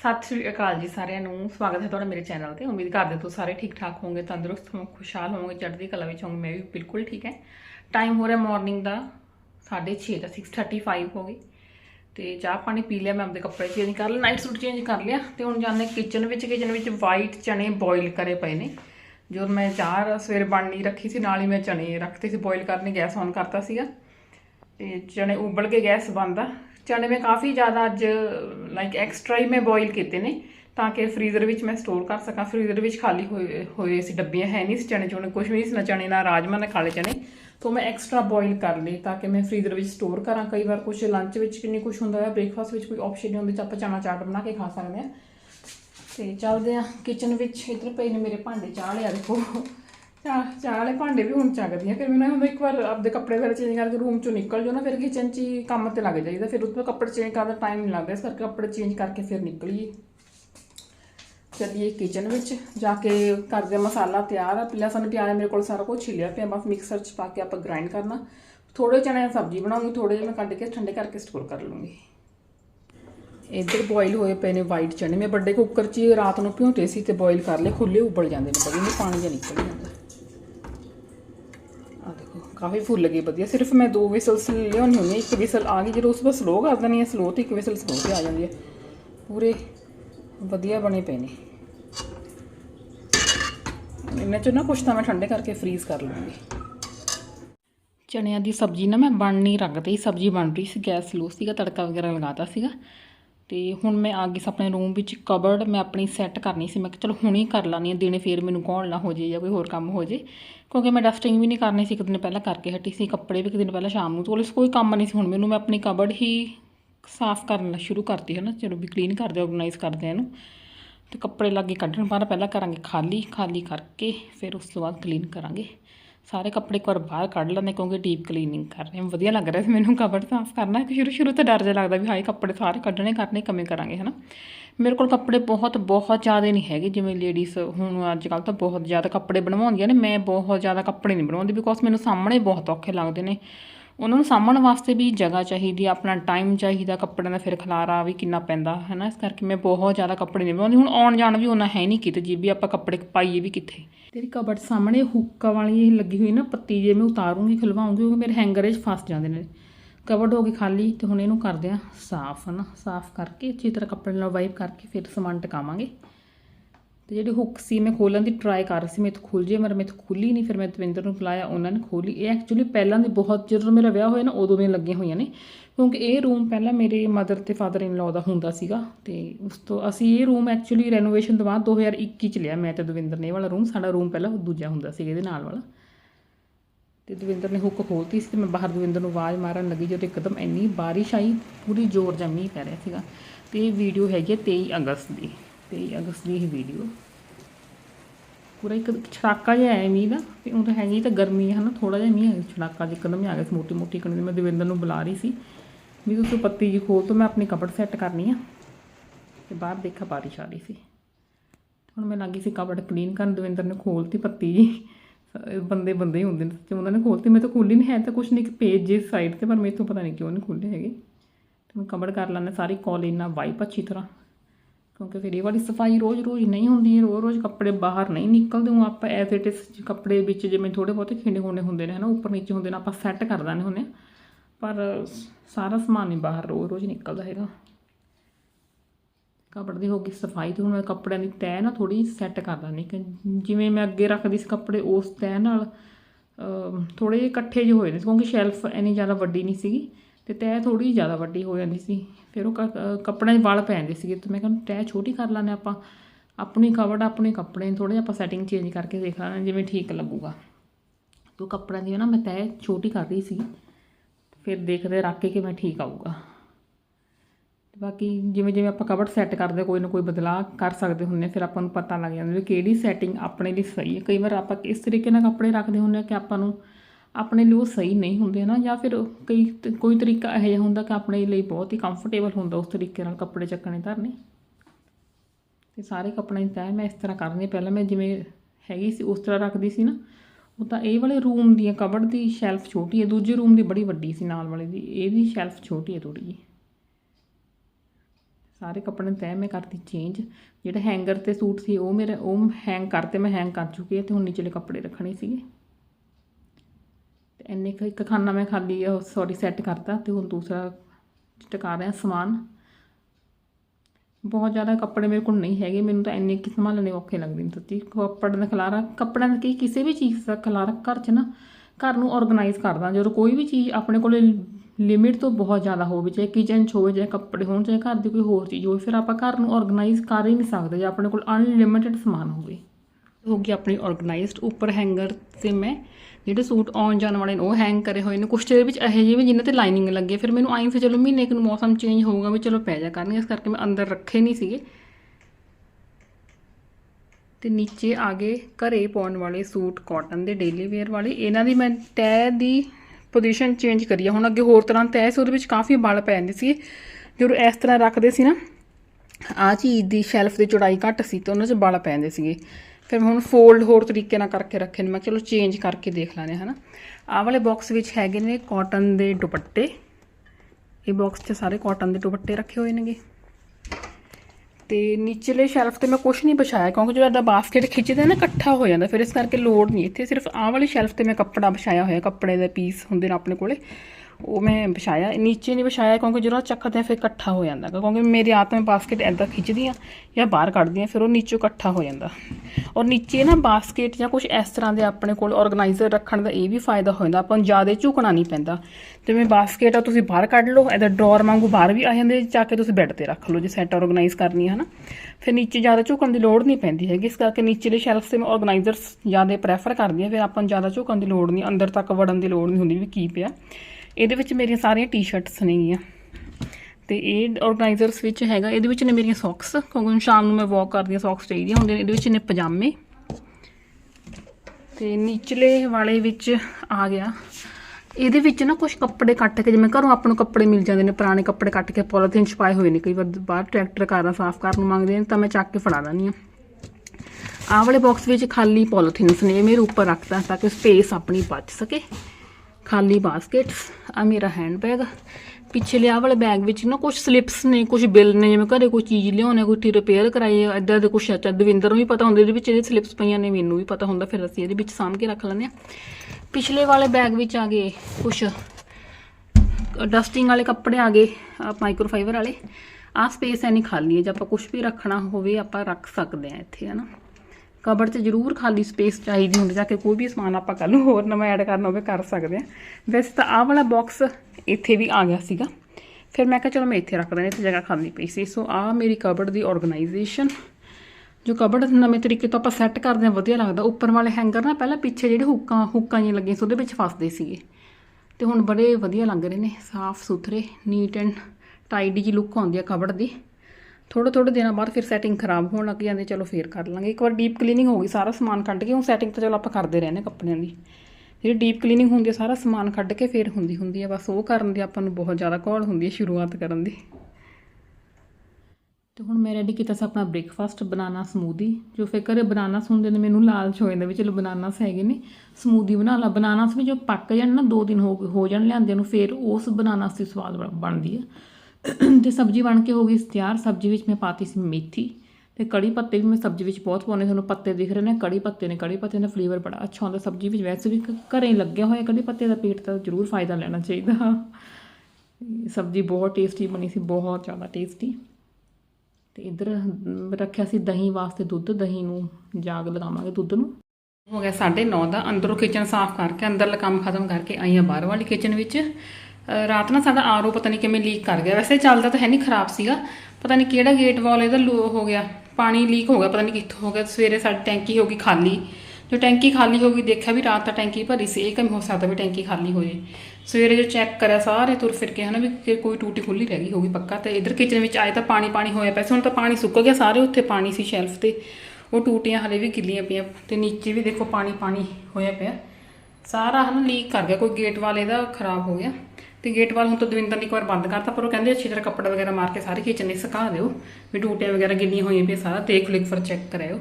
ਸਤਿ ਸ਼੍ਰੀ ਅਕਾਲ ਜੀ ਸਾਰਿਆਂ ਨੂੰ। ਸਵਾਗਤ ਹੈ ਤੁਹਾਡਾ ਮੇਰੇ ਚੈਨਲ ਤੇ। ਉਮੀਦ ਕਰਦੇ ਤੋਂ ਸਾਰੇ ਠੀਕ ਠਾਕ ਹੋਵੋਗੇ, ਤੰਦਰੁਸਤ ਹੋਵੋਗੇ, ਖੁਸ਼ਹਾਲ ਹੋਵੋਗੇ, ਚੜ੍ਹਦੀ ਕਲਾ ਵਿੱਚ ਹੋਵੋਗੇ। ਮੈਂ ਵੀ ਬਿਲਕੁਲ ਠੀਕ ਹੈ। ਟਾਈਮ ਹੋ ਰਿਹਾ ਮਾਰਨਿੰਗ ਦਾ 6:30 ਦਾ 6:35 ਹੋ ਗਈ। ਤੇ ਚਾਹ ਪਾਣੀ ਪੀ ਲਿਆ ਮੈਂ ਆਪਣੇ ਕੱਪੜੇ ਚੇਂਜ ਕਰ ਲਿਆ ਨਾਈਟ ਸੂਟ ਚੇਂਜ ਕਰ ਲਿਆ। ਤੇ ਹੁਣ ਜਾਂਦੇ ਕਿਚਨ ਵਿੱਚ ਕਿਚਨ ਵਿੱਚ ਵਾਈਟ ਚਣੇ ਬੋਇਲ ਕਰੇ ਪਏ ਨੇ। ਜੋ ਮੈਂ ਚਾਹ ਸਵੇਰ ਬਣਨੀ ਰੱਖੀ ਸੀ, ਨਾਲ ਹੀ ਮੈਂ ਚਣੇ ਰੱਖਤੇ ਸੀ ਬੋਇਲ ਕਰਨੇ ਗੈਸ ਔਨ ਕਰਤਾ ਸੀਗਾ। ਤੇ ਚਣੇ ਉਬਲ ਕੇ ਗੈਸ ਬੰਦ ਆ। ਚਨੇ ਮੈਂ ਕਾਫੀ ਜ਼ਿਆਦਾ ਅੱਜ ਲਾਈਕ ਐਕਸਟਰਾ ਹੀ ਮੈਂ ਬੋਇਲ ਕੀਤੇ ਨੇ ਤਾਂ ਕਿ ਫ੍ਰੀਜ਼ਰ ਵਿੱਚ ਮੈਂ ਸਟੋਰ ਕਰ ਸਕਾਂ। ਫ੍ਰੀਜ਼ਰ ਵਿੱਚ ਖਾਲੀ ਹੋਏ ਹੋਏ ਸੀ ਡੱਬੀਆਂ, ਹੈ ਨਹੀਂ ਸੀ ਚਣੇ ਚੋਣੇ ਕੁਝ ਵੀ ਨਹੀਂ ਸੀ ਨਾ ਚਣੇ, ਨਾ ਰਾਜਮਾ ਨਾ ਖਾਲੇ ਚਣੇ। ਤੋਂ ਮੈਂ ਐਕਸਟਰਾ ਬੋਇਲ ਕਰ ਲਈ ਤਾਂ ਕਿ ਮੈਂ ਫ੍ਰੀਜ਼ਰ ਵਿੱਚ ਸਟੋਰ ਕਰਾਂ। ਕਈ ਵਾਰ ਕੁਝ ਲੰਚ ਵਿੱਚ ਕਿੰਨੀ ਕੁਝ ਹੁੰਦਾ ਹੈ ਬ੍ਰੇਕਫਾਸਟ ਵਿੱਚ ਕੋਈ ਆਪਸ਼ਨ ਨਹੀਂ ਹੁੰਦੀ ਤਾਂ ਆਪਾਂ ਚਨਾ ਚਾਟ ਬਣਾ ਕੇ ਖਾ ਸਕਦੇ ਹਾਂ। ਤੇ ਚੱਲਦੇ ਆ ਕਿਚਨ ਵਿੱਚ। ਇੱਧਰ ਪਏ ਨੇ ਮੇਰੇ ਭਾਂਡੇ, ਚਾਹ ਲਿਆ ਦੇਖੋ। ਚਾਹ ਚਾਹ ਵਾਲੇ ਭਾਂਡੇ ਵੀ ਹੁਣ ਚੱਕਦੀਆਂ, ਫਿਰ ਮੈਨੂੰ ਇਹ ਹੁੰਦਾ ਇੱਕ ਵਾਰ ਆਪਦੇ ਕੱਪੜੇ ਵਗੈਰਾ ਚੇਂਜ ਕਰਕੇ ਰੂਮ ਚੋਂ ਨਿਕਲ ਜਾਓ ਨਾ, ਫਿਰ ਕਿਚਨ 'ਚ ਹੀ ਕੰਮ ਤੇ ਲੱਗ ਜਾਈਦਾ, ਫਿਰ ਉੱਥੇ ਕੱਪੜੇ ਚੇਂਜ ਕਰਨ ਦਾ ਟਾਈਮ ਨਹੀਂ ਲੱਗਦਾ, ਇਸ ਕਰਕੇ ਕੱਪੜੇ ਚੇਂਜ ਕਰਕੇ ਫਿਰ ਨਿਕਲੀਏ। ਚੱਲੀਏ ਕਿਚਨ ਵਿੱਚ, ਜਾ ਕੇ ਕਰਦੇ ਮਸਾਲਾ ਤਿਆਰ ਆ, ਪਹਿਲਾਂ ਸਾਨੂੰ ਪਿਆਜ਼ ਮੇਰੇ ਕੋਲ ਸਾਰਾ ਕੁਝ ਛਿਲਿਆ ਪਿਆ ਬਸ ਮਿਕਸਰ 'ਚ ਪਾ ਕੇ ਆਪਾਂ ਗ੍ਰਾਈਂਡ ਕਰਨਾ। ਥੋੜੇ ਚਣੇ ਸਬਜ਼ੀ ਬਣਾਉਂਗੀ ਥੋੜੇ ਜਿਹੇ ਮੈਂ ਕੱਢ ਕੇ ਠੰਡੇ ਕਰਕੇ ਸਟੋਰ ਕਰ ਲੂੰਗੀ। ਇੱਧਰ ਬੋਇਲ ਹੋਏ ਪਏ ਨੇ ਵਾਈਟ ਚਣੇ ਮੈਂ ਵੱਡੇ ਕੁੱਕਰ 'ਚ ਰਾਤ ਨੂੰ ਭਿਉਂਤੇ ਸੀ ਤੇ ਬੋਇਲ ਕਰ ਲਏ ਖੁੱਲੇ ਉਬਲ ਜਾਂਦੇ ਨੇ ਵਧੀਆ ਪਾਣੀ ਜਿਹਾ ਨਿਕਲ ਜਾਂਦਾ। ਕਾਫੀ ਫੁੱਲ ਗਏ, ਵਧੀਆ। ਸਿਰਫ ਮੈਂ ਦੋ ਵਿਸਲਸ ਲਿਆਉਣੀ ਹੁੰਦੀ ਇੱਕ ਵਿਸਲ ਆ ਗਈ, ਜਦੋਂ ਉਸ ਬਸ ਸਲੋ ਕਰ ਦਿੰਦੀ ਹਾਂ ਸਲੋ ਤੇ ਇੱਕ ਵਿਸਲ ਸਲੋ ਤੇ ਆ ਜਾਂਦੀ ਹੈ। ਪੂਰੇ ਵਧੀਆ ਬਣੇ ਪਏ ਨੇ। ਇਹਨਾਂ ਚੋਂ ਨਾ ਕੁਛ ਤਾਂ ਮੈਂ ਠੰਡੇ ਕਰਕੇ ਫਰੀਜ਼ ਕਰ ਲੂੰਗੀ ਚਣਿਆਂ ਦੀ ਸਬਜ਼ੀ ਨਾ ਮੈਂ ਬਣ ਨਹੀਂ, ਰੱਖਦੀ ਸਬਜ਼ੀ ਬਣ ਰਹੀ ਸੀ, ਗੈਸ ਸਲੋ ਸੀਗਾ, ਤੜਕਾ ਵਗੈਰਾ ਲਗਾਤਾ ਸੀਗਾ। ਤੇ ਹੁਣ ਮੈਂ ਆ ਗਈ ਸੀ ਆਪਣੇ ਰੂਮ ਵਿੱਚ ਕਬਰਡ ਮੈਂ ਆਪਣੀ ਸੈੱਟ ਕਰਨੀ ਸੀ। ਮੈਂ ਕਿਹਾ ਚਲੋ ਹੁਣੇ ਕਰ ਲਾਨੀ ਆ ਦਿਨੇ ਫੇਰ ਮੈਨੂੰ ਕੌਣ ਨਾ ਹੋ ਜੇ ਜਾਂ ਕੋਈ ਹੋਰ ਕੰਮ ਹੋ ਜੇ। ਕਿਉਂਕਿ ਮੈਂ ਡਸਟਿੰਗ ਵੀ ਨਹੀਂ ਕਰਨੀ ਸੀ, ਇੱਕ ਦਿਨ ਪਹਿਲਾਂ ਕਰਕੇ ਹਟੀ ਸੀ ਕੱਪੜੇ ਵੀ, ਇੱਕ ਦਿਨ ਪਹਿਲਾਂ ਸ਼ਾਮ ਨੂੰ ਧੋ ਲਏ ਕੋਈ ਕੰਮ ਨਹੀਂ ਸੀ ਹੁਣ ਮੈਨੂੰ, ਮੈਂ ਆਪਣੀ ਕਬਰਡ ਹੀ ਸਾਫ਼ ਕਰਨਾ ਸ਼ੁਰੂ ਕਰਤੀ ਹੈ ਨਾ ਚਲੋ ਵੀ ਕਲੀਨ ਕਰਦੇ ਆਰਗੇਨਾਈਜ਼ ਕਰਦੇ ਆ ਇਹਨੂੰ। ਤੇ ਕੱਪੜੇ ਲਾਗੇ ਕੱਢਣ ਪਰ ਪਹਿਲਾਂ ਕਰਾਂਗੇ ਖਾਲੀ ਖਾਲੀ ਕਰਕੇ ਫਿਰ ਉਸ ਤੋਂ ਬਾਅਦ ਕਲੀਨ ਕਰਾਂਗੇ। ਸਾਰੇ ਕੱਪੜੇ ਇੱਕ ਵਾਰ ਬਾਹਰ ਕੱਢ ਲੈਂਦੇ ਕਿਉਂਕਿ ਡੀਪ ਕਲੀਨਿੰਗ ਕਰ ਰਹੇ ਹਾਂ। ਵਧੀਆ ਲੱਗ ਰਿਹਾ ਸੀ ਮੈਨੂੰ ਕਬਰ ਸਾਫ਼ ਕਰਨਾ। ਕਿ ਸ਼ੁਰੂ ਸ਼ੁਰੂ ਤੋਂ ਡਰ ਜਿਹਾ ਲੱਗਦਾ ਵੀ ਹਾਏ ਕੱਪੜੇ ਸਾਰੇ ਕੱਢਣੇ ਕਰਨੇ ਕਮੇ ਕਰਾਂਗੇ, ਹਨਾ? ਮੇਰੇ ਕੋਲ ਕੱਪੜੇ ਬਹੁਤ ਬਹੁਤ ਜ਼ਿਆਦਾ ਨਹੀਂ ਹੈਗੇ। ਜਿਵੇਂ ਲੇਡੀਜ਼ ਹੁਣ ਅੱਜ ਕੱਲ੍ਹ ਤਾਂ ਬਹੁਤ ਜ਼ਿਆਦਾ ਕੱਪੜੇ ਬਣਵਾਉਂਦੀਆਂ ਨੇ। ਮੈਂ ਬਹੁਤ ਜ਼ਿਆਦਾ ਕੱਪੜੇ ਨਹੀਂ ਬਣਵਾਉਂਦੀ ਬਿਕੋਜ਼ ਮੈਨੂੰ ਸਾਹਮਣੇ ਬਹੁਤ ਔਖੇ ਲੱਗਦੇ ਨੇ। ਉਹਨਾਂ ਨੂੰ ਸਾਂਭਣ ਵਾਸਤੇ ਵੀ ਜਗ੍ਹਾ ਚਾਹੀਦੀ ਆ, ਆਪਣਾ ਟਾਈਮ ਚਾਹੀਦਾ, ਕੱਪੜਿਆਂ ਦਾ ਫਿਰ ਖਲਾਰਾ ਵੀ ਕਿੰਨਾ ਪੈਂਦਾ ਹੈ ਨਾ ਇਸ ਕਰਕੇ ਮੈਂ ਬਹੁਤ ਜ਼ਿਆਦਾ ਕੱਪੜੇ ਨਹੀਂ ਬਣਾਉਂਦੀ। ਹੁਣ ਆਉਣ ਜਾਣ ਵੀ ਉਹਨਾਂ ਹੈ ਨਹੀਂ ਕਿਤੇ, ਜੀ ਵੀ ਆਪਾਂ ਕੱਪੜੇ ਪਾਈਏ ਵੀ ਕਿੱਥੇ। ਤੇਰੀ ਕਬਰਡ ਸਾਹਮਣੇ ਹੁੱਕ ਵਾਲੀ ਇਹ ਲੱਗੀ ਹੋਈ ਨਾ ਪੱਤੀ, ਜੇ ਮੈਂ ਉਤਾਰੂੰਗੀ, ਖਲਵਾਉਂਗੀ ਕਿਉਂਕਿ ਮੇਰੇ ਹੈਂਗਰ 'ਚ ਫਸ ਜਾਂਦੇ ਨੇ। ਕਬਰਡ ਹੋ ਗਈ ਖਾਲੀ ਤੇ ਹੁਣ ਇਹਨੂੰ ਕਰਦੇ ਆ ਸਾਫ਼, ਹਨਾ? ਸਾਫ਼ ਕਰਕੇ, ਅੱਛੀ ਤਰ੍ਹਾਂ ਕੱਪੜੇ ਨਾਲ ਵਾਈਪ ਕਰਕੇ ਫਿਰ ਸਮਾਨ ਟਿਕਾਵਾਂਗੇ। ਤੇ ਜਿਹੜੀ ਹੁੱਕ ਸੀ, ਮੈਂ ਖੋਲਣ ਦੀ ਟਰਾਈ ਕਰ ਰਹੀ ਸੀ, ਮੇਰੇ ਤੋਂ ਖੁੱਲ ਜੇ, ਪਰ ਮੇਰੇ ਤੋਂ ਖੁੱਲੀ ਨਹੀਂ, ਫਿਰ ਮੈਂ ਦਵਿੰਦਰ ਨੂੰ ਬੁਲਾਇਆ, ਉਹਨਾਂ ਨੇ ਖੋਲੀ ਇਹ ਐਕਚੁਅਲੀ ਪਹਿਲਾਂ ਦੀ ਬਹੁਤ, ਜਦੋਂ ਮੇਰਾ ਵਿਆਹ ਹੋਇਆ ਨਾ, ਉਦੋਂ ਦੀਆਂ ਲੱਗੀਆਂ ਹੋਈਆਂ ਨੇ। ਕਿਉਂਕਿ ਇਹ ਰੂਮ ਪਹਿਲਾਂ ਮੇਰੇ ਮਦਰ ਤੇ ਫਾਦਰ ਇਨ ਲਾਅ ਦਾ ਹੁੰਦਾ ਸੀਗਾ, ਤੇ ਉਸ ਤੋਂ ਅਸੀਂ ਇਹ ਰੂਮ ਐਕਚੁਅਲੀ ਰੈਨੋਵੇਸ਼ਨ ਤੋਂ ਬਾਅਦ 2021 ਚ ਲਿਆ, ਮੈਂ ਤੇ ਦਵਿੰਦਰ ਨੇ ਇਹ ਵਾਲਾ ਰੂਮ ਸਾਡਾ ਰੂਮ ਪਹਿਲਾਂ ਦੂਜਾ ਹੁੰਦਾ ਸੀ ਇਹਦੇ ਨਾਲ ਵਾਲਾ। ਤੇ ਦਵਿੰਦਰ ਨੇ ਹੁੱਕ ਖੋਲਤੀ ਸੀ, ਤੇ ਮੈਂ ਬਾਹਰ ਦਵਿੰਦਰ ਨੂੰ ਆਵਾਜ਼ ਮਾਰਨ ਲੱਗੀ, ਜਦੋਂ ਇੱਕਦਮ ਇੰਨੀ ਬਾਰਿਸ਼ ਆਈ, ਪੂਰੀ ਜ਼ੋਰ ਜਾਂ ਪੈ ਰਿਹਾ ਸੀਗਾ। ਤੇ ਇਹ ਵੀਡੀਓ ਹੈਗੀ ਹੈ 23 ਅਗਸਤ ਦੀ। 23 ਅਗਸਤ ਦੀ ਇਹ ਵੀਡੀਓ ਪੂਰਾ ਇੱਕ ਛੜਾਕਾ ਜਿਹਾ ਹੈ ਮੀਂਹ ਦਾ, ਤੇ ਉਹ ਤਾਂ ਹੈਗੀ ਤਾਂ ਗਰਮੀ ਹੈ ਨਾ ਥੋੜਾ ਜਿਹਾ ਮੀਂਹ ਆਇਆ ਛੜਾਕਾ ਜਿਹਾ ਇੱਕਦਮ ਆ ਗਿਆ ਸੀ, ਮੋਟੀ ਮੋਟੀ ਕਣੀ ਮੈਂ ਦਵਿੰਦਰ ਨੂੰ ਬੁਲਾ ਰਹੀ ਸੀ, ਵੀ ਤੁਸੀਂ ਪੱਤੀ ਜੀ ਖੋਲ, ਤੋਂ ਮੈਂ ਆਪਣੀ ਕਪੜ ਸੈੱਟ ਕਰਨੀ ਆ। ਤੇ ਬਾਹਰ ਦੇਖਾ ਬਾਰਿਸ਼ ਆ ਰਹੀ ਸੀ। ਹੁਣ ਮੈਂ ਲੱਗੀ ਸੀ ਕਪੜ ਕਲੀਨ ਕਰਨ, ਦਵਿੰਦਰ ਨੇ ਖੋਲਤੀ ਪੱਤੀ ਜੀ। ਬੰਦੇ ਬੰਦੇ ਹੀ ਹੁੰਦੇ ਨੇ ਤੇ ਉਹਨਾਂ ਨੇ ਖੋਲਤੀ, ਮੈਂ ਤਾਂ ਖੋਲੀ ਨਹੀਂ ਹੈ ਤਾਂ ਕੁਛ ਨਹੀਂ ਪੇਜ ਜੇ ਸਾਈਡ ਤੇ, ਪਰ ਮੇਰੇ ਤੋਂ ਪਤਾ ਨਹੀਂ ਕਿਉਂ ਨਹੀਂ ਖੁੱਲੇ ਹੈਗੇ। ਤੇ ਮੈਂ ਕਬੜ ਕਰ ਲੈਣਾ ਸਾਰੀ ਕੋਲ ਨਾਲ ਵਾਈਪ ਅੱਛੀ ਤਰ੍ਹਾਂ। ਕਿਉਂਕਿ ਫਿਰ ਇਹ ਵਾਲੀ ਸਫ਼ਾਈ ਰੋਜ਼-ਰੋਜ਼ ਨਹੀਂ ਹੁੰਦੀ ਰੋਜ਼-ਰੋਜ਼ ਕੱਪੜੇ ਬਾਹਰ ਨਹੀਂ ਨਿਕਲਦੇ ਹੁਣ ਆਪਾਂ ਐਜ਼ ਇਟ ਇਜ਼ ਕੱਪੜੇ ਵਿੱਚ ਜਿਵੇਂ ਥੋੜੇ ਬਹੁਤੇ ਖਿੰਡੇ ਹੋਣੇ ਹੁੰਦੇ ਨੇ ਹਨਾ, ਉੱਪਰ ਨੀਚੇ ਹੁੰਦੇ ਨੇ, ਆਪਾਂ ਸੈੱਟ ਕਰ ਦਿੰਦੇ ਹੁੰਦੇ ਹਾਂ। ਪਰ ਸਾਰਾ ਸਮਾਨ ਨਹੀਂ ਬਾਹਰ ਰੋਜ਼-ਰੋਜ਼ ਨਿਕਲਦਾ ਹੈਗਾ। ਕੱਪੜੇ ਦੀ ਹੋ ਗਈ ਸਫ਼ਾਈ ਤੇ ਹੁਣ ਮੈਂ ਕੱਪੜਿਆਂ ਦੀ ਤੈਅ ਨਾ ਥੋੜੀ ਸੈੱਟ ਕਰ ਦਾਂਗੀ ਕਿ ਜਿਵੇਂ ਮੈਂ ਅੱਗੇ ਰੱਖਦੀ ਸੀ ਕੱਪੜੇ, ਉਸ ਤੈਅ ਨਾਲ ਥੋੜੇ ਜਿਹੇ ਇਕੱਠੇ ਜਿਹੇ ਹੋਏ ਨੇ, ਕਿਉਂਕਿ ਸ਼ੈਲਫ ਇੰਨੀ ਜ਼ਿਆਦਾ ਵੱਡੀ ਨਹੀਂ ਸੀਗੀ। ਤੇ ਤੈਅ ਥੋੜੀ ਜ਼ਿਆਦਾ ਵੱਡੀ ਹੋ ਜਾਂਦੀ ਸੀ। ਫਿਰ ਉਹ ਕ- ਕੱਪੜਿਆਂ 'ਚ ਵਲ ਪੈਂਦੇ ਸੀਗੇ ਤੇ ਮੈਂ ਕਹਿੰਦਾ ਤੈਅ ਛੋਟੀ ਕਰ ਲਾਂਗੇ ਆਪਾਂ। ਆਪਣੀ ਕਵਰਡ ਆਪਣੇ ਕੱਪੜੇ ਥੋੜੇ ਜਿਹਾ ਆਪਾਂ ਸੈਟਿੰਗ ਚੇਂਜ ਕਰਕੇ ਦੇਖ ਲਾਂਗੇ ਜਿਵੇਂ ਠੀਕ ਲੱਗੂਗਾ। ਤੋ ਕੱਪੜਿਆਂ ਦੀ ਨਾ ਮੈਂ ਤੈਅ ਛੋਟੀ ਕਰ ਰਹੀ ਸੀ। ਫਿਰ ਦੇਖਦੇ ਰੱਖ ਕੇ ਕਿ ਮੈਂ ਠੀਕ ਆਊਗਾ। ਤੇ ਬਾਕੀ ਜਿਵੇਂ ਜਿਵੇਂ ਆਪਾਂ ਕਵਰ ਸੈੱਟ ਕਰਦੇ ਕੋਈ ਨਾ ਕੋਈ ਬਦਲਾਅ ਕਰ ਸਕਦੇ ਹੁੰਦੇ ਹਾਂ, ਫਿਰ ਆਪਾਂ ਨੂੰ ਪਤਾ ਲੱਗ ਜਾਂਦਾ ਵੀ ਕਿਹੜੀ ਸੈਟਿੰਗ ਆਪਣੇ ਲਈ ਸਹੀ ਹੈ। ਕਈ ਵਾਰ ਆਪਾਂ ਇਸ ਤਰੀਕੇ ਨਾਲ ਕੱਪੜੇ ਰੱਖਦੇ ਹੁੰਦੇ ਹਾਂ ਕਿ ਆਪਾਂ ਨੂੰ ਆਪਣੇ ਲਈ ਉਹ ਸਹੀ ਨਹੀਂ ਹੁੰਦੇ ਨਾ ਜਾਂ ਫਿਰ ਕਈ ਕੋਈ ਤਰੀਕਾ ਇਹੋ ਜਿਹਾ ਹੁੰਦਾ ਕਿ ਆਪਣੇ ਲਈ ਬਹੁਤ ਹੀ ਕੰਫਰਟੇਬਲ ਹੁੰਦਾ ਉਸ ਤਰੀਕੇ ਨਾਲ ਕੱਪੜੇ ਚੱਕਣੇ ਧਰਨੇ। ਤੇ ਸਾਰੇ ਕੱਪੜੇ ਤੈਅ ਮੈਂ ਇਸ ਤਰ੍ਹਾਂ ਕਰਨੀ ਪਹਿਲਾਂ ਮੈਂ ਜਿਵੇਂ ਹੈਗੀ ਸੀ, ਉਸ ਤਰ੍ਹਾਂ ਰੱਖਦੀ ਸੀ ਨਾ, ਉਹ ਤਾਂ ਇਹ ਵਾਲੇ ਰੂਮ ਦੀਆਂ ਕਬਰਡ ਦੀ ਸ਼ੈਲਫ ਛੋਟੀ ਹੈ। ਦੂਜੇ ਰੂਮ ਦੀ ਬੜੀ ਵੱਡੀ ਸੀ ਨਾਲ ਵਾਲੇ ਦੀ। ਇਹਦੀ ਸ਼ੈਲਫ ਛੋਟੀ ਹੈ ਥੋੜੀ ਜਿਹੀ। ਸਾਰੇ ਕੱਪੜੇ ਤੈਅ ਮੈਂ ਕਰਤੀ ਚੇਂਜ ਜਿਹੜਾ ਹੈਂਗਰ ਤੇ ਸੂਟ ਸੀ, ਉਹ ਮੇਰੇ, ਉਹ ਹੈਂਗ ਕਰਤੇ ਮੈਂ ਹੈਂਗ ਕਰ ਚੁੱਕੀ ਹਾਂ ਤੇ ਹੁਣ ਨੀਚੇਲੇ ਕੱਪੜੇ ਰੱਖਣੇ ਸੀਗੇ। ਤੇ ਇੰਨੇ ਕੁ ਇੱਕ ਖਾਨਾ ਮੈਂ ਖਾਲੀ ਸੌਰੀ ਸੈੱਟ ਕਰਤਾ ਤੇ ਹੁਣ ਦੂਸਰਾ ਟਿਕਾ ਰਿਹਾ ਸਮਾਨ। ਬਹੁਤ ਜ਼ਿਆਦਾ ਕੱਪੜੇ ਮੇਰੇ ਕੋਲ ਨਹੀਂ ਹੈਗੇ, ਮੈਨੂੰ ਤਾਂ ਇੰਨੇ ਕਿ ਸੰਭਾਲਣੇ ਔਖੇ ਲੱਗਦੇ ਨੇ ਸੱਚੀ। ਕੱਪੜੇ ਦਾ ਖਲਾਰਾ, ਕੱਪੜਿਆਂ ਦਾ ਕੀ ਕਿਸੇ ਵੀ ਚੀਜ਼ ਦਾ ਖਲਾਰਾ ਘਰ 'ਚ ਨਾ, ਘਰ ਨੂੰ ਆਰਗੇਨਾਈਜ਼ ਕਰਦਾ। ਜਦੋਂ ਕੋਈ ਵੀ ਚੀਜ਼ ਆਪਣੇ ਕੋਲੇ ਲਿਮਿਟ ਤੋਂ ਬਹੁਤ ਜ਼ਿਆਦਾ ਹੋਵੇ, ਚਾਹੇ ਕਿਚਨ 'ਚ ਹੋਵੇ, ਚਾਹੇ ਕੱਪੜੇ ਹੋਣ, ਚਾਹੇ ਘਰ ਦੀ ਕੋਈ ਹੋਰ ਚੀਜ਼ ਹੋਵੇ, ਫਿਰ ਆਪਾਂ ਘਰ ਨੂੰ ਆਰਗੇਨਾਈਜ਼ ਕਰ ਹੀ ਨਹੀਂ ਸਕਦੇ ਜੇ ਆਪਣੇ ਕੋਲ ਅਨਲਿਮਿਟਿਡ ਸਮਾਨ ਹੋਵੇ। ਹੋ ਗਈ ਆਪਣੀ ਆਰਗੇਨਾਈਜ਼ਡ ਉੱਪਰ ਹੈਂਗਰ ਤੇ ਮੈਂ ਜਿਹੜੇ ਸੂਟ ਆਉਣ ਜਾਣ ਵਾਲੇ ਨੇ, ਉਹ ਹੈਂਗ ਕਰੇ ਹੋਏ ਨੇ। ਕੁਛ ਦੇ ਵਿੱਚ ਇਹੋ ਜਿਹੇ ਵੀ ਜਿਨ੍ਹਾਂ ਤੇ ਲਾਈਨਿੰਗ ਲੱਗੀ, ਫਿਰ ਮੈਨੂੰ ਆਈ ਫਿਰ ਚਲੋ ਮਹੀਨੇ ਕੁ ਨੂੰ ਮੌਸਮ ਚੇਂਜ ਹੋਊਗਾ ਵੀ ਚਲੋ ਪੈ ਜਾ ਕਰਨਗੇ, ਇਸ ਕਰਕੇ ਮੈਂ ਅੰਦਰ ਰੱਖੇ ਨਹੀਂ ਸੀਗੇ। ਤੇ ਨੀਚੇ ਆ ਗਏ ਘਰੇ ਪਾਉਣ ਵਾਲੇ ਸੂਟ ਕਾਟਨ ਦੇ ਡੇਲੀ ਵੇਅਰ ਵਾਲੇ। ਇਹਨਾਂ ਦੀ ਮੈਂ ਤੈਅ ਦੀ ਪੋਜੀਸ਼ਨ ਚੇਂਜ ਕਰੀ ਆ। ਹੁਣ ਅੱਗੇ ਹੋਰ ਤਰ੍ਹਾਂ ਤੈਅ ਸੀ, ਉਹਦੇ ਵਿੱਚ ਕਾਫੀ ਬਲ ਪੈ ਜਾਂਦੇ ਸੀ ਜਦੋਂ ਇਸ ਤਰ੍ਹਾਂ ਰੱਖਦੇ ਸੀ ਨਾ ਆ ਚੀਜ਼ ਦੀ ਸ਼ੈਲਫ ਦੀ ਚੌੜਾਈ ਘੱਟ ਸੀ, ਤੇ ਉਹਨਾਂ 'ਚ ਬਲ ਪੈਂਦੇ ਸੀਗੇ। ਫਿਰ ਮੈਂ ਹੁਣ ਫੋਲਡ ਹੋਰ ਤਰੀਕੇ ਨਾਲ ਕਰਕੇ ਰੱਖੇ ਨੇ। ਮੈਂ ਕਿਹਾ ਚਲੋ ਚੇਂਜ ਕਰਕੇ ਦੇਖ ਲਾਂਗੇ, ਹਨਾ। ਆਹ ਵਾਲੇ ਬਾਕਸ ਵਿੱਚ ਹੈਗੇ ਨੇ ਕਾਟਨ ਦੇ ਦੁਪੱਟੇ। ਇਹ ਬਾਕਸ 'ਚ ਸਾਰੇ ਕਾਟਨ ਦੇ ਦੁਪੱਟੇ ਰੱਖੇ ਹੋਏ ਨੇਗੇ। ਤੇ ਨੀਚੇਲੇ ਸ਼ੈਲਫ ਤੇ ਮੈਂ ਕੁਝ ਨਹੀਂ ਬਛਾਇਆ ਕਿਉਂਕਿ ਜਦੋਂ ਇਹਦਾ ਬਾਸਕਟ ਖਿੱਚਦੇ ਨਾ, ਇਕੱਠਾ ਹੋ ਜਾਂਦਾ। ਫਿਰ ਇਸ ਕਰਕੇ ਲੋਡ ਨਹੀਂ। ਇੱਥੇ ਸਿਰਫ ਆਹ ਵਾਲੀ ਸ਼ੈਲਫ ਤੇ ਮੈਂ ਕੱਪੜਾ ਬਛਾਇਆ ਹੋਇਆ, ਕੱਪੜੇ ਦੇ ਪੀਸ ਹੁੰਦੇ ਨੇ ਆਪਣੇ ਕੋਲੇ। ਉਹ ਮੈਂ ਵਿਛਾਇਆ। ਨੀਚੇ ਨਹੀਂ ਵਿਛਾਇਆ ਕਿਉਂਕਿ ਜਦੋਂ ਚੱਕਦੇ ਆ ਫਿਰ ਇਕੱਠਾ ਹੋ ਜਾਂਦਾ। ਗਾ। ਕਿਉਂਕਿ ਮੇਰੀ ਆਦਤ ਮੈਂ ਬਾਸਕਟ ਐਦਾਂ ਖਿੱਚਦੀ ਆ ਜਾਂ ਬਾਹਰ ਕੱਢਦੀ ਆ, ਫਿਰ ਉਹ ਨੀਚੋਂ ਇਕੱਠਾ ਹੋ ਜਾਂਦਾ। ਔਰ ਨੀਚੇ ਨਾ ਬਾਸਕਟ ਜਾਂ ਕੁਝ ਇਸ ਤਰ੍ਹਾਂ ਦੇ ਆਪਣੇ ਕੋਲ ਆਰਗੇਨਾਈਜ਼ਰ ਰੱਖਣ ਦਾ ਇਹ ਵੀ ਫਾਇਦਾ ਹੋ ਜਾਂਦਾ। ਆਪਾਂ ਨੂੰ ਜ਼ਿਆਦਾ ਝੁਕਣਾ ਨਹੀਂ ਪੈਂਦਾ। ਜਿਵੇਂ ਬਾਸਕਟ ਆ, ਤੁਸੀਂ ਬਾਹਰ ਕੱਢ ਲਓ, ਇਹਦਾ ਡਰਾਅਰ ਵਾਂਗੂ ਬਾਹਰ ਵੀ ਆ ਜਾਂਦੇ ਜਾ ਕੇ ਤੁਸੀਂ ਬੈੱਡ ਤੇ ਰੱਖ ਲਓ, ਜੇ ਸੈੱਟ ਆਰਗੇਨਾਈਜ਼ ਕਰਨੀ ਹੈ ਨਾ ਫਿਰ ਨੀਚੇ ਜ਼ਿਆਦਾ ਝੁਕਣ ਦੀ ਲੋੜ ਨਹੀਂ ਪੈਂਦੀ ਹੈਗੀ। ਇਸ ਕਰਕੇ ਨੀਚੇਲੇ ਸ਼ੈਲਫ ਤੇ ਮੈਂ ਆਰਗੇਨਾਈਜ਼ਰਸ ਜ਼ਿਆਦਾ ਪ੍ਰੈਫਰ ਕਰਦੀ ਹਾਂ ਫਿਰ ਆਪਾਂ ਨੂੰ ਜ਼ਿਆਦਾ ਝੁਕਣ ਦੀ ਲੋੜ ਨਹੀਂ, ਅੰਦਰ ਤੱਕ ਵੜਨ ਦੀ ਲੋੜ ਨਹੀਂ ਹੁੰਦੀ ਵੀ ਕੀ ਪਿਆ। ਇਹਦੇ ਵਿੱਚ ਮੇਰੀਆਂ ਸਾਰੀਆਂ ਟੀ-ਸ਼ਰਟਸ ਨੇਗੀਆਂ ਤੇ ਇਹ ਆਰਗੇਨਾਈਜ਼ਰਸ ਵਿੱਚ ਹੈਗਾ, ਇਹਦੇ ਵਿੱਚ ਨੇ ਮੇਰੀਆਂ ਸੌਕਸ ਕਿਉਂਕਿ ਹੁਣ ਸ਼ਾਮ ਨੂੰ ਮੈਂ ਵਾਕ ਕਰਦੀ ਹਾਂ ਸੌਕਸ ਚਾਹੀਦੀਆਂ ਹੁੰਦੀਆਂ ਨੇ, ਇਹਦੇ ਵਿੱਚ ਨੇ ਪਜਾਮੇ। ਤੇ ਨੀਚਲੇ ਵਾਲੇ ਵਿੱਚ ਆ ਗਿਆ। ਇਹਦੇ ਵਿੱਚ ਨਾ ਕੁਝ ਕੱਪੜੇ ਕੱਟ ਕੇ, ਜਿਵੇਂ ਘਰੋਂ ਆਪਾਂ ਨੂੰ ਕੱਪੜੇ ਮਿਲ ਜਾਂਦੇ ਨੇ, ਪੁਰਾਣੇ ਕੱਪੜੇ ਕੱਟ ਕੇ ਪੋਲੀਥੀਨ ਚ ਪਾਏ ਹੋਏ ਨੇ, ਕਈ ਵਾਰ ਬਾਹਰ ਟਰੈਕਟਰ ਕਾਰਾਂ ਸਾਫ਼ ਕਰਨ ਨੂੰ ਮੰਗਦੇ ਨੇ, ਤਾਂ ਮੈਂ ਚੱਕ ਕੇ ਫੜਾ ਦਿੰਦੀ ਹਾਂ। ਆਹ ਵਾਲੇ ਬਾਕਸ ਵਿੱਚ ਖਾਲੀ ਪੋਲੀਥੀਨਸ ਨੇ, ਇਹ ਮੇਰੇ ਉੱਪਰ ਰੱਖਦਾ ਤਾਂ ਕਿ ਸਪੇਸ ਆਪਣੀ ਬਚ ਸਕੇ। ਖਾਲੀ ਬਾਸਕਟਸ ਆ ਮੇਰਾ ਹੈਂਡਬੈਗ ਪਿਛਲੇ ਆਹ ਵਾਲੇ ਬੈਗ ਵਿੱਚ ਨਾ ਕੁਝ ਸਲਿਪਸ ਨੇ ਕੁਝ ਬਿੱਲ ਨੇ, ਜਿਵੇਂ ਘਰੇ ਕੋਈ ਚੀਜ਼ ਲਿਆਉਣੇ, ਕੋਈ ਟੀ ਰਿਪੇਅਰ ਕਰਾਈ ਹੈ ਇਦਾਂ ਦੇ ਕੁਝ ਅੱਛਾ ਦਵਿੰਦਰ ਨੂੰ ਵੀ ਪਤਾ ਹੁੰਦਾ, ਇਹਦੇ ਵਿੱਚ ਇਹਦੇ ਸਲਿਪਸ ਪਈਆਂ ਨੇ, ਮੈਨੂੰ ਵੀ ਪਤਾ ਹੁੰਦਾ, ਫਿਰ ਅਸੀਂ ਇਹਦੇ ਵਿੱਚ ਸਾਂਭ ਕੇ ਰੱਖ ਲੈਂਦੇ ਆ। ਪਿਛਲੇ ਵਾਲੇ ਬੈਗ ਵਿੱਚ ਆ ਗਏ ਕੁਝ ਡਸਟਿੰਗ ਵਾਲੇ ਕੱਪੜੇ ਆ ਗਏ ਮਾਈਕਰੋਫਾਈਬਰ ਵਾਲੇ। ਆ ਸਪੇਸ ਐ ਨਹੀਂ ਖਾਲੀ ਹੈ, ਜੇ ਆਪਾਂ ਕੁਝ ਵੀ ਰੱਖਣਾ ਹੋਵੇ, ਆਪਾਂ ਰੱਖ ਸਕਦੇ ਆ ਇੱਥੇ, ਹਨਾ। ਕਬਰ 'ਚ ਜ਼ਰੂਰ ਖਾਲੀ ਸਪੇਸ ਚਾਹੀਦੀ ਹੁੰਦੀ ਜਾ ਕੇ ਕੋਈ ਵੀ ਸਮਾਨ ਆਪਾਂ ਕੱਲ ਨੂੰ ਹੋਰ ਨਵਾਂ ਐਡ ਕਰਨਾ ਹੋਵੇ, ਕਰ ਸਕਦੇ ਆ ਵੈਸੇ ਤਾਂ ਆਹ ਵਾਲਾ ਬਾਕਸ ਇੱਥੇ ਵੀ ਆ ਗਿਆ ਸੀਗਾ। ਫਿਰ ਮੈਂ ਕਿਹਾ ਚਲੋ ਮੈਂ ਇੱਥੇ ਰੱਖ ਦਿੰਦੀ ਇੱਥੇ ਜਗ੍ਹਾ ਖਾਲੀ ਪਈ ਸੀ। ਸੋ ਆਹ ਮੇਰੀ ਕਬਰ ਦੀ ਆਰਗੇਨਾਈਜੇਸ਼ਨ ਜੋ ਕਬੜ ਨਵੇਂ ਤਰੀਕੇ ਤੋਂ ਆਪਾਂ ਸੈੱਟ ਕਰਦੇ ਆ ਵਧੀਆ ਲੱਗਦਾ। ਉੱਪਰ ਵਾਲੇ ਹੈਂਗਰ ਨਾ ਪਹਿਲਾਂ ਪਿੱਛੇ ਜਿਹੜੇ ਹੁੱਕਾਂ ਹੁੱਕਾਂ ਜਿਹੀਆਂ ਲੱਗੀਆਂ ਸੀ, ਉਹਦੇ ਵਿੱਚ ਫਸਦੇ ਸੀਗੇ। ਤੇ ਹੁਣ ਬੜੇ ਵਧੀਆ ਲੱਗ ਰਹੇ ਨੇ ਸਾਫ਼ ਸੁਥਰੇ ਨੀਟ ਐਂਡ ਟਾਈਡੀ ਜੀ ਲੁੱਕ ਆਉਂਦੀ ਆ ਕਬੜ ਦੀ। ਥੋੜੇ ਥੋੜੇ ਦਿਨਾਂ ਬਾਅਦ ਫਿਰ ਸੈਟਿੰਗ ਖਰਾਬ ਹੋਣ ਲੱਗ ਜਾਂਦੀ, ਚਲੋ ਫੇਰ ਕਰ ਲਾਂਗੇ। ਇੱਕ ਵਾਰ ਡੀਪ ਕਲੀਨਿੰਗ ਹੋ ਗਈ, ਸਾਰਾ ਸਮਾਨ ਕੱਢ ਕੇ, ਉਹ ਸੈਟਿੰਗ ਤਾਂ ਚਲੋ ਆਪਾਂ ਕਰਦੇ ਰਹਿੰਦੇ ਕੱਪੜਿਆਂ ਦੀ। ਜਿਹੜੀ ਡੀਪ ਕਲੀਨਿੰਗ ਹੁੰਦੀ ਹੈ ਸਾਰਾ ਸਮਾਨ ਕੱਢ ਕੇ ਫੇਰ ਹੁੰਦੀ ਹੁੰਦੀ ਹੈ ਬਸ ਉਹ ਕਰਨ ਦੀ ਆਪਾਂ ਨੂੰ ਬਹੁਤ ਜ਼ਿਆਦਾ ਘੋਲ ਹੁੰਦੀ ਹੈ ਸ਼ੁਰੂਆਤ ਕਰਨ ਦੀ। ਤੇ ਹੁਣ ਮੈਂ ਰੈਡੀ ਕੀਤਾ ਸੀ ਆਪਣਾ ਬ੍ਰੇਕਫਾਸਟ ਬਨਾਨਾ ਸਮੂਦੀ ਜੋ ਫਿਰ ਘਰੇ ਬਨਾਨਾਸ ਹੁੰਦੇ ਨੇ, ਮੈਨੂੰ ਲਾਲਚ ਹੋ ਜਾਂਦਾ ਵੀ ਚਲੋ ਬਨਾਨਾਸ ਹੈਗੇ ਨੇ ਸਮੂਦੀ ਬਣਾ ਲਾ। ਬਨਾਨਾਸ ਵੀ ਜੋ ਪੱਕ ਜਾਣ ਨਾ, ਦੋ ਦਿਨ ਹੋ ਹੋ ਜਾਣ ਲਿਆਂਦੇ ਨੂੰ, ਫਿਰ ਉਸ ਬਨਾਨਾਸ ਦੀ ਸਵਾਦ ਬਣ- ਬਣਦੀ ਹੈ ਤੇ ਸਬਜ਼ੀ ਬਣ ਕੇ ਹੋ ਗਈ ਤਿਆਰ। ਸਬਜ਼ੀ ਵਿੱਚ ਮੈਂ ਪਾਤੀ ਸੀ ਮੇਥੀ ਤੇ ਕੜੀ ਪੱਤੇ ਵੀ ਮੈਂ ਸਬਜ਼ੀ ਵਿੱਚ ਬਹੁਤ ਪਾਉਣੇ ਤੁਹਾਨੂੰ ਪੱਤੇ ਦਿਖ ਰਹੇ ਨੇ ਕੜੀ ਪੱਤੇ ਨੇ। ਕੜੀ ਪੱਤੇ ਦਾ ਫਲੇਵਰ ਬੜਾ ਅੱਛਾ ਹੁੰਦਾ। ਸਬਜ਼ੀ ਵਿੱਚ ਵੈਸੇ ਵੀ ਘ- ਘਰੇ ਹੀ ਲੱਗਿਆ ਹੋਇਆ ਕੜੀ ਪੱਤੇ ਦਾ ਪੇਟ ਤਾਂ ਜ਼ਰੂਰ ਫਾਇਦਾ ਲੈਣਾ ਚਾਹੀਦਾ। ਸਬਜ਼ੀ ਬਹੁਤ ਟੇਸਟੀ ਬਣੀ ਸੀ, ਬਹੁਤ ਜ਼ਿਆਦਾ ਟੇਸਟੀ ਤੇ ਇੱਧਰ ਰੱਖਿਆ ਸੀ ਦਹੀਂ ਵਾਸਤੇ ਦੁੱਧ। ਦਹੀਂ ਨੂੰ ਜਾਗ ਲਗਾਵਾਂਗੇ ਦੁੱਧ ਨੂੰ। ਹੋ ਗਿਆ 9:30 ਦਾ। ਅੰਦਰੋਂ ਕਿਚਨ ਸਾਫ਼ ਕਰਕੇ, ਅੰਦਰਲਾ ਕੰਮ ਖਤਮ ਕਰਕੇ ਆਈ ਆ ਬਾਹਰ ਵਾਲੀ ਕਿਚਨ ਵਿੱਚ। ਰਾਤ ਨਾ ਸਾਡਾ ਆਰਓ ਪਤਾ ਨਹੀਂ ਕਿਵੇਂ ਲੀਕ ਕਰ ਗਿਆ। ਵੈਸੇ ਚੱਲਦਾ ਤਾਂ ਹੈ ਨਹੀਂ ਖਰਾਬ ਸੀਗਾ। ਪਤਾ ਨਹੀਂ ਕਿਹੜਾ ਗੇਟ ਵਾਲ ਇਹਦਾ ਲੋ, ਹੋ ਗਿਆ। ਪਾਣੀ ਲੀਕ ਹੋ ਗਿਆ, ਪਤਾ ਨਹੀਂ ਕਿੱਥੋਂ ਹੋ ਗਿਆ। ਸਵੇਰੇ ਸਾਡੀ ਟੈਂਕੀ ਹੋ ਗਈ ਖਾਲੀ। ਜੋ ਟੈਂਕੀ ਖਾਲੀ ਹੋ ਗਈ, ਦੇਖਿਆ ਵੀ ਰਾਤ ਤਾਂ ਟੈਂਕੀ ਭਰੀ ਸੀ। ਇਹ ਕਿਵੇਂ ਹੋ ਸਕਦਾ ਵੀ ਟੈਂਕੀ ਖਾਲੀ ਹੋ ਜੇ। ਸਵੇਰੇ ਜੋ ਚੈੱਕ ਕਰਿਆ, ਸਾਰੇ ਤੁਰ ਫਿਰ ਕੇ ਹਨਾ ਵੀ ਕੋਈ ਟੂਟੀ ਖੁੱਲੀ ਰਹਿ ਗਈ ਹੋਗੀ ਪੱਕਾ। ਤੇ ਇਧਰ ਕਿਚਨ ਵਿੱਚ ਆਏ ਤਾਂ ਪਾਣੀ ਪਾਣੀ ਹੋਇਆ ਪਿਆ ਸੀ। ਹੁਣ ਤਾਂ ਪਾਣੀ ਸੁੱਕ ਗਿਆ, ਸਾਰੇ ਉੱਥੇ ਪਾਣੀ ਸੀ ਸ਼ੈਲਫ ਤੇ। ਉਹ ਟੂਟੀਆਂ ਹਲੇ ਵੀ ਗਿੱਲੀਆਂ ਪਈਆਂ। ਤੇ ਨੀਚੇ ਵੀ ਦੇਖੋ ਪਾਣੀ ਪਾਣੀ ਹੋਇਆ ਪਿਆ। ਸਾਰਾ ਹਨਾ ਲੀਕ ਕਰ ਗਿਆ। ਕੋਈ ਗੇਟ ਵਾਲੇ ਦਾ ਖਰਾਬ ਹੋ ਗਿਆ। ਤੇ ਗੇਟ ਵਾਲ ਹੁਣ ਤਾਂ ਦਵਿੰਦਰ ਨੇ ਇੱਕ ਵਾਰ ਬੰਦ ਕਰਤਾ, ਪਰ ਉਹ ਕਹਿੰਦੇ ਅੱਛੀ ਤਰ੍ਹਾਂ ਕੱਪੜਾ ਵਗੈਰਾ ਮਾਰ ਕੇ ਸਾਰੀ ਕਿਚਨ ਨੇ ਸੁਕਾ ਦਿਓ, ਵੀ ਟੂਟੀਆਂ ਵਗੈਰਾ ਗਿੰਨੀ ਹੋਈਆਂ ਪਈਆਂ ਸਾਰਾ, ਦੇਖ ਲਿਖ ਵਾਰ ਚੈੱਕ ਕਰਾਇਓ।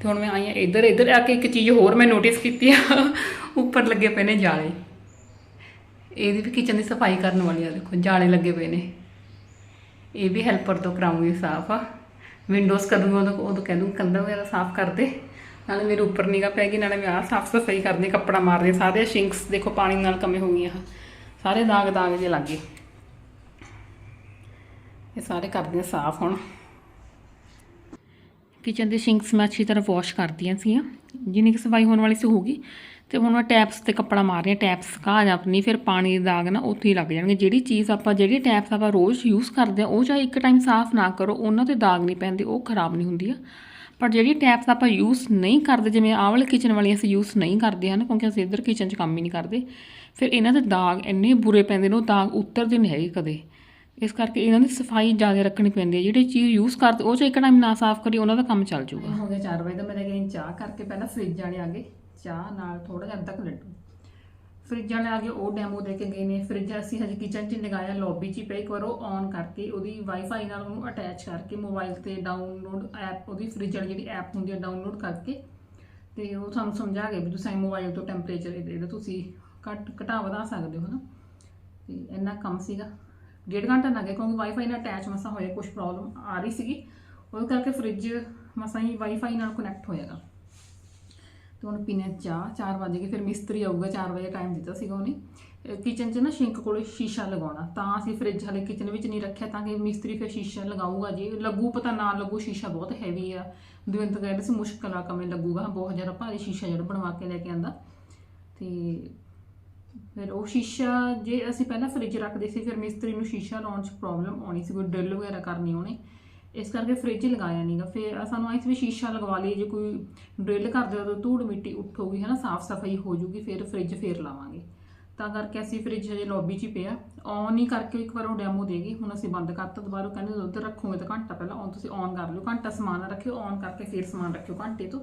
ਤੇ ਹੁਣ ਮੈਂ ਆਈ ਆ ਇੱਧਰ ਇੱਧਰ ਆ ਕੇ ਇੱਕ ਚੀਜ਼ ਹੋਰ ਮੈਂ ਨੋਟਿਸ ਕੀਤੀ ਆ, ਉੱਪਰ ਲੱਗੇ ਪਏ ਨੇ ਜਾਲੇ। ਇਹਦੀ ਵੀ ਕਿਚਨ ਦੀ ਸਫ਼ਾਈ ਕਰਨ ਵਾਲੀ ਆ, ਦੇਖੋ ਜਾਲੇ ਲੱਗੇ ਪਏ ਨੇ। ਇਹ ਵੀ ਹੈਲਪਰ ਤੋਂ ਕਰਾਉਂਗੀ ਸਾਫ਼ ਆ। ਵਿੰਡੋਜ਼ ਕਰੂੰਗੀ ਉਦੋਂ ਉਦੋਂ ਕਹਿ ਦੂੰ, ਕੰਧਾਂ ਵਗੈਰਾ ਸਾਫ਼ ਕਰ ਦੇ। ਨਾਲੇ ਮੇਰੇ ਉੱਪਰ ਨਿਗਾ ਪੈਗੀ ਨਾਲੇ ਮੈਂ ਆਹ ਸਾਫ਼ ਸਫ਼ਾਈ ਕਰਦੀ ਕੱਪੜਾ ਮਾਰਦੇ ਸਾਰੇ ਸ਼ਿੰਕਸ ਦੇਖੋ ਪਾਣੀ ਨਾਲ ਕਮੇ ਹੋ ਗਈਆਂ। ਸਾਰੇ ਦਾਗ ਦਾਗ ਜੇ ਲੱਗ ਗਏ। ਇਹ ਸਾਰੇ ਕਰਦੇ ਆ ਸਾਫ਼ ਹੁਣ। ਕਿਚਨ ਦੇ ਸਿੰਕਸ ਮੈਂ ਅੱਛੀ ਤਰ੍ਹਾਂ ਵਾਸ਼ ਕਰਦੀਆਂ ਸੀਆਂ। ਜਿੰਨੀ ਕਿ ਸਫ਼ਾਈ ਹੋਣ ਵਾਲੀ ਸੀ ਹੋਗੀ ਤੇ ਹੁਣ ਮੈਂ ਟੈਪਸ ਤੇ ਕੱਪੜਾ ਮਾਰ ਰਹੀ ਹਾਂ। ਟੈਪਸ ਸੁਕਾ ਜਾਂ ਆਪਣੀ, ਫਿਰ ਪਾਣੀ ਦੇ ਦਾਗ ਨਾ ਉੱਥੇ ਹੀ ਲੱਗ ਜਾਣਗੇ। ਜਿਹੜੀ ਚੀਜ਼ ਆਪਾਂ, ਜਿਹੜੀ ਟੈਪਸ ਆਪਾਂ ਰੋਜ਼ ਯੂਜ਼ ਕਰਦੇ ਆ ਉਹ ਚਾਹੇ ਇੱਕ ਟਾਈਮ ਸਾਫ਼ ਨਾ ਕਰੋ, ਉਹਨਾਂ ਤੇ ਦਾਗ ਨਹੀਂ ਪੈਂਦੇ, ਉਹ ਖਰਾਬ ਨਹੀਂ ਹੁੰਦੀ ਆ ਪਰ ਜਿਹੜੀ ਟੈਪਸ ਆਪਾਂ ਯੂਜ਼ ਨਹੀਂ ਕਰਦੇ, ਜਿਵੇਂ ਆਹ ਵਾਲੇ ਕਿਚਨ ਵਾਲੀ ਅਸੀਂ ਯੂਜ਼ ਨਹੀਂ ਕਰਦੇ ਹਨ, ਕਿਉਂਕਿ ਅਸੀਂ ਇੱਧਰ ਕਿਚਨ 'ਚ ਕੰਮ ਹੀ ਨਹੀਂ ਕਰਦੇ, ਫਿਰ ਇਹਨਾਂ ਦੇ ਦਾਗ ਇੰਨੇ ਬੁਰੇ ਪੈਂਦੇ ਨੇ, ਉਹ ਦਾਗ ਉਤਰਦੇ ਨਹੀਂ ਹੈਗੇ ਕਦੇ। ਇਸ ਕਰਕੇ ਇਹਨਾਂ ਦੀ ਸਫ਼ਾਈ ਜ਼ਿਆਦਾ ਰੱਖਣੀ ਪੈਂਦੀ ਹੈ। ਜਿਹੜੀ ਚੀਜ਼ ਯੂਜ਼ ਕਰਦੇ, ਉਹ ਚ ਇੱਕ ਟਾਈਮ ਨਾ ਸਾਫ਼ ਕਰੀ ਉਹਨਾਂ ਦਾ ਕੰਮ ਚੱਲ ਜਾਊਗਾ। ਹੋ ਗਿਆ 4 ਵਜੇ ਤਾਂ ਮੈਂ ਗਈ ਚਾਹ ਕਰਕੇ ਪਹਿਲਾਂ ਫ੍ਰਿਜ ਵਾਲੇ ਆ ਗਏ। ਚਾਹ ਨਾਲ ਥੋੜਾ ਜਿਹਾ ਤੱਕ ਕੁ ਲੱਡੂ। ਫਰਿੱਜਾਂ ਲੈ ਆ ਕੇ ਉਹ ਡੈਮੋ ਦੇ ਕੇ ਗਏ ਨੇ। ਫਰਿੱਜ ਅਸੀਂ ਹਜੇ ਕਿਚਨ 'ਚ ਲਗਾਇਆ ਲੌਬੀ 'ਚ ਹੀ ਪਿਆ ਇੱਕ ਵਾਰ ਉਹ ਔਨ ਕਰਕੇ ਉਹਦੀ ਵਾਈਫਾਈ ਨਾਲ ਉਹਨੂੰ ਅਟੈਚ ਕਰਕੇ ਮੋਬਾਈਲ ਤੇ ਡਾਊਨਲੋਡ ਐਪ ਉਹਦੀ ਫਰਿੱਜ ਵਾਲੀ ਜਿਹੜੀ ਐਪ ਹੁੰਦੀ ਹੈ ਡਾਊਨਲੋਡ ਕਰਕੇ ਤੇ ਉਹ ਤੁਹਾਨੂੰ ਸਮਝਾ ਗਏ ਵੀ ਤੁਸੀਂ ਮੋਬਾਈਲ ਤੋਂ ਟੈਂਪਰੇਚਰ ਇਹਦਾ ਤੁਸੀਂ ਘੱਟ ਘਟਾ ਵਧਾ ਸਕਦੇ ਹੋ ਨਾ ਤੇ ਇੰਨਾ ਕੰਮ ਸੀਗਾ। ਡੇਢ ਘੰਟਾ ਲੱਗ ਗਿਆ ਕਿਉਂਕਿ ਵਾਈਫਾਈ ਨਾਲ ਅਟੈਚ ਮਸਾ ਹੋਇਆ ਕੁਝ ਪ੍ਰੋਬਲਮ ਆ ਰਹੀ ਸੀਗੀ। ਉਹਦੇ ਕਰਕੇ ਫ੍ਰਿਜ ਮਸਾ ਹੀ ਵਾਈਫਾਈ ਨਾਲ ਕਨੈਕਟ ਹੋਏਗਾ ਤੇ ਹੁਣ ਪੀਣੇ ਚਾਹ 4 ਵਜੇ ਗਏ, ਫਿਰ ਮਿਸਤਰੀ ਆਊਗਾ 4 ਵਜੇ ਟਾਈਮ ਦਿੱਤਾ ਸੀਗਾ ਉਹਨੇ। ਕਿਚਨ 'ਚ ਨਾ ਸ਼ਿੰਕ ਕੋਲੇ ਸ਼ੀਸ਼ਾ ਲਗਾਉਣਾ, ਤਾਂ ਅਸੀਂ ਫ੍ਰਿਜ ਹਲੇ ਕਿਚਨ ਵਿੱਚ ਨਹੀਂ ਰੱਖਿਆ, ਤਾਂ ਕਿ ਮਿਸਤਰੀ ਫਿਰ ਸ਼ੀਸ਼ਾ ਲਗਾਊਗਾ ਜੀ। ਲੱਗੂ ਪਤਾ ਨਾ ਲੱਗੂ ਸ਼ੀਸ਼ਾ ਬਹੁਤ ਹੈਵੀ ਆ। ਦਵਿੰਦ ਕਹਿੰਦੇ ਸੀ ਮੁਸ਼ਕਲ ਆ ਕਮੇ ਲੱਗੂਗਾ, ਬਹੁਤ ਜ਼ਿਆਦਾ ਭਾਰੀ ਸ਼ੀਸ਼ਾ ਜਿਹੜਾ ਬਣਵਾ ਕੇ ਲੈ ਕੇ ਆਂਦਾ। ਤੇ ਫਿਰ ਉਹ ਸ਼ੀਸ਼ਾ ਜੇ ਅਸੀਂ ਪਹਿਲਾਂ ਫ੍ਰਿਜ ਰੱਖਦੇ ਸੀ, ਫਿਰ ਮਿਸਤਰੀ ਨੂੰ ਸ਼ੀਸ਼ਾ ਲਾਉਣ 'ਚ ਪ੍ਰੋਬਲਮ ਆਉਣੀ ਸੀ, ਕੋਈ ਡਰਿਲ ਵਗੈਰਾ ਕਰਨੀ ਉਹਨੇ। ਇਸ ਕਰਕੇ ਫ੍ਰਿਜ ਲਗਾਇਆ ਨਹੀਂਗਾ ਫਿਰ ਸਾਨੂੰ ਆਈ ਵੀ ਸ਼ੀਸ਼ਾ ਲਗਵਾ ਲਈਏ, ਜੇ ਕੋਈ ਡਰਿਲ ਕਰਦੇ ਉਦੋਂ ਧੂੜ ਮਿੱਟੀ ਉੱਠੂਗੀ ਨਾ ਸਾਫ਼ ਸਫ਼ਾਈ ਹੋ ਜੂਗੀ, ਫਿਰ ਫ੍ਰਿਜ ਫੇਰ ਲਾਵਾਂਗੇ। ਤਾਂ ਕਰਕੇ ਅਸੀਂ ਫ੍ਰਿਜ ਹਜੇ ਲੌਬੀ 'ਚ ਹੀ ਪਿਆ ਔਨ ਹੀ ਕਰਕੇ ਇੱਕ ਵਾਰ ਉਹ ਡੈਮੋ ਦੇਗੀ ਹੁਣ ਅਸੀਂ ਬੰਦ ਕਰਤਾ ਦੁਬਾਰਾ, ਉਹ ਕਹਿੰਦੇ ਦੁੱਧ ਰੱਖੋਗੇ ਤਾਂ ਘੰਟਾ ਪਹਿਲਾਂ ਔਨ ਤੁਸੀਂ ਔਨ ਕਰ ਲਿਓ। ਘੰਟਾ ਸਮਾਨ ਰੱਖਿਓ ਔਨ ਕਰਕੇ ਫਿਰ ਸਮਾਨ ਰੱਖਿਓ ਘੰਟੇ ਤੋਂ।